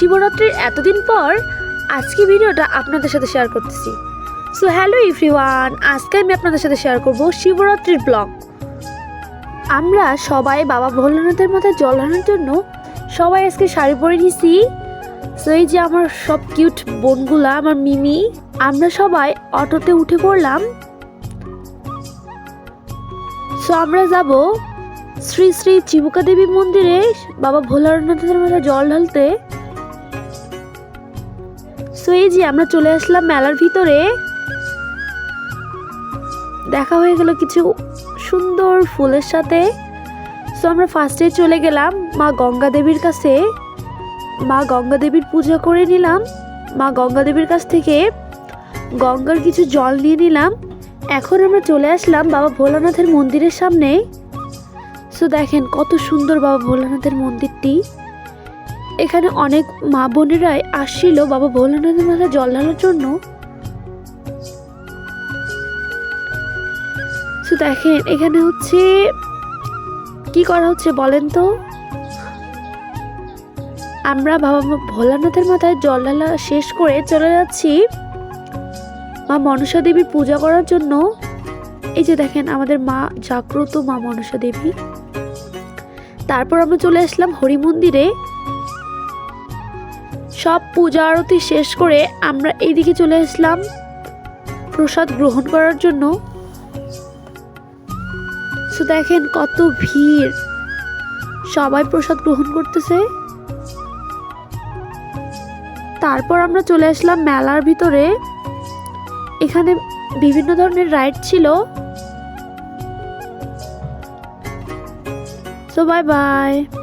শিবরাত্রির এতদিন পর আজকে ভিডিওটা আপনাদের সাথে শেয়ার করতেছি। সো হ্যালো এভরিওয়ান আজকে আমি আপনাদের সাথে শেয়ার করব শিবরাত্রির ব্লগ আমরা সবাই বাবা ভোলানাথের মাথায় জল ঢালার জন্য সবাই আজকে শাড়ি পরে নিছি। সো এই যে আমার সব কিউট বোনগুলা, আমার মিমি, আমরা সবাই অটোতে উঠে পড়লাম। সো আমরা যাব শ্রী শ্রী চিবুকা দেবী মন্দিরে বাবা ভোলানাথের মাথায় জল ঢালতে। সো এই যে আমরা চলে আসলাম মেলার ভিতরে। দেখা হয়ে গেল কিছু সুন্দর ফুলের সাথে। সো আমরা ফার্স্টে চলে গেলাম মা গঙ্গা দেবীর কাছে। মা গঙ্গা দেবীর পূজা করে নিলাম। মা গঙ্গা দেবীর কাছ থেকে গঙ্গার কিছু জল নিয়ে নিলাম। এখন আমরা চলে আসলাম বাবা ভোলানাথের মন্দিরের সামনে। সো দেখেন কত সুন্দর বাবা ভোলানাথের মন্দিরটি। এখানে অনেক মা বোনেরাই আসছিল। বাবা ভোলানাথের মাথায় জল ঢালার জন্য। তো দেখেন, এখানে হচ্ছে, কি করা হচ্ছে বলেন তো? আমরা বাবা ভোলানাথের মাথায় জল ঢালা শেষ করে চলে যাচ্ছি মা মনসা দেবীর পূজা করার জন্য। এই যে দেখেন, আমাদের মা জাগ্রত মা মনসা দেবী। তারপর আমরা চলে আসলাম হরি মন্দিরে সব পূজা আরতি শেষ করে আমরা এইদিকে চলে আসলাম। প্রসাদ গ্রহণ করার জন্য। তো দেখেন কত ভিড়। সবাই প্রসাদ গ্রহণ করতেছে। তারপর আমরা চলে আসলাম মেলার ভিতরে। এখানে বিভিন্ন ধরনের রাইড ছিল। So bye bye.